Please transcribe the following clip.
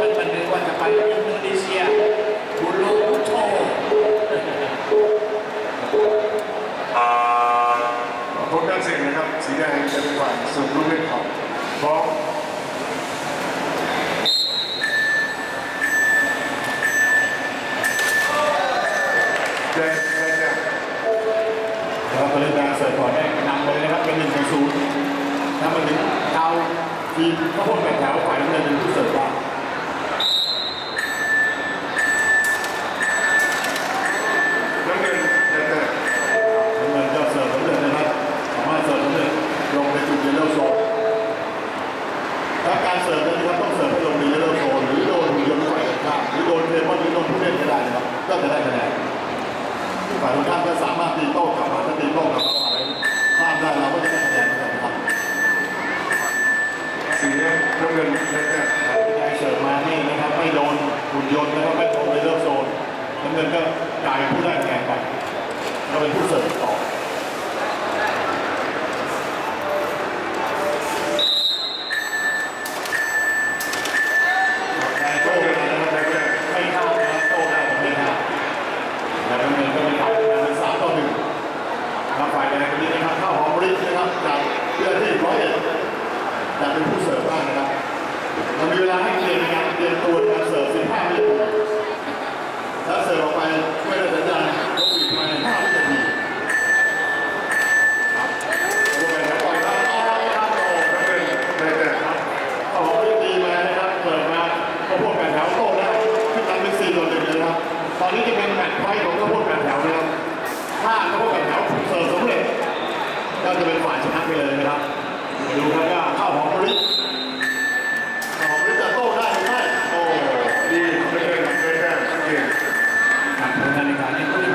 มันมันนึกว่าจะไปอินโดนีเซียบุรูโชผลการเสียงนะครับ สีแดงจะเป็นฝ่ายส่งลูกเล่นของพร้อมแดงแดงแดงแล้วก็เล่นการเสิร์ฟก่อนได้นำเลยนะครับเป็นหนึ่งศูนย์ถ้ามาถึงเท้าทีมก็พ้นแบบแถวฝ่ายน้ำเงินเป็นผู้เสิร์ฟบ้าง น้ำเงินแดงแดง น้ำเงินก็เสิร์ฟสำเร็จนะครับสามารถเสิร์ฟสำเร็จลงไปจุด เยลโล่โซนถ้าการเสิร์ฟนั้นนะครับต้องเสิร์ฟให้ลงในเยลโล่โซนหรือโดนหุ่นยนต์ฝ่ายตรงข้ามหรือโดนเทมอนหรือโดนผู้เล่นก็ได้นะครับก็จะได้คะแนนฝ่ายตรงข้ามก็สามารถตีโต้กลับมาถ้าตีโต้กลับมาฝ่ายข้ามได้เราก็จะได้คะแนนเหมือนกันนะครับสีแดงน้ำเงินแดงแดงได้เสิร์ฟมานี่นะครับไม่โดนหุ่นยนต์นะครับไม่โดนในเลือกโซนน้ำเงินก็กลายผู้ได้คะแนนไปก็เป็นผู้เสิร์ฟต่อ แต่โต้ได้นะครับ แดงแดง ไม่เข้านะครับโต้ได้แต่ไม่เข้าแล้วน้ำเงินก็เป็นฝ่ายคะแนนเป็นสามต่อหนึ่งทางฝ่ายแดงคนนี้นะครับเข้าหอมฤทธิ์นะครับ จากเพื่อที่ร้อยเอ็ดจะเป็นผู้เสิร์ฟบ้างนะครับเรามีเวลาให้เตรียมในการเตรียมตัว ค